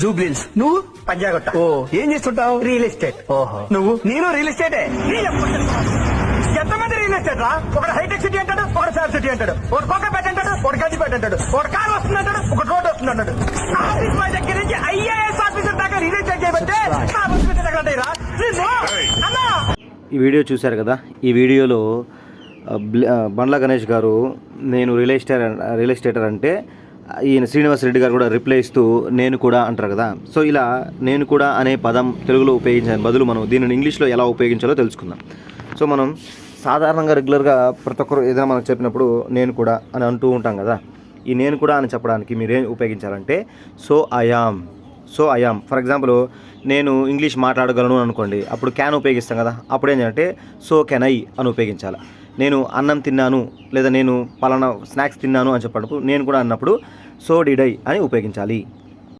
జూబ్లీల్స్ నువ్వు పంజాగుట్ట. ఓ. ఏం చేస్తుంటావు? Real estate. ఓహో. నువ్వు? నేను రియల్ ఎస్టేటే. ఎంతమంది రియల్ ఎస్టేట్ రా? ఒకటి హైటెక్ సిటీ అంటాడు ఒకటి సార్ సిటీ అంటాడు. ఒకటి కోకపేట అంటాడు ఒకటి గంజిపేట అంటాడు. ఒకటి కార్ వస్తుంది అంటాడు ఒకటి రోడ్ వస్తుంది అంటాడు. ఆఫీస్ బాయ్ దగ్గర నుంచి ఐఏఎస్ ఆఫీసర్ దాకా రియల్ ఎస్టేట్ చేయబట్టే నా అన్నా. ఈ వీడియో చూశారు కదా? ఈ వీడియోలో బండ్ల గణేష్ గారు నేను రియల్ ఎస్టేట్ రియల్ ఎస్టేటర్ అంటే ఈయన శ్రీనివాస్ రెడ్డి గారు కూడా రిప్లై ఇస్తూ నేను కూడా అంటారు కదా. సో ఇలా నేను కూడా అనే పదం తెలుగులో ఉపయోగించిన బదులు మనం దీనిని ఇంగ్లీష్లో ఎలా ఉపయోగించాలో తెలుసుకుందాం. సో మనం సాధారణంగా రెగ్యులర్గా ప్రతి ఒక్కరు ఏదైనా మనకు చెప్పినప్పుడు నేను కూడా అని అంటూ ఉంటాం కదా. ఈ నేను కూడా అని చెప్పడానికి మీరేం ఉపయోగించాలంటే so I am. So I am for example నేను ఇంగ్లీష్ మాట్లాడగలను అనుకోండి. అప్పుడు క్యాన్ ఉపయోగిస్తాం కదా. అప్పుడు ఏంటంటే సో కెన్ ఐ అని ఉపయోగించాలి. నేను అన్నం తిన్నాను లేదా నేను పలానా స్నాక్స్ తిన్నాను అని చెప్పినప్పుడు నేను కూడా అన్నప్పుడు సో డిడ్ ఐ అని ఉపయోగించాలి.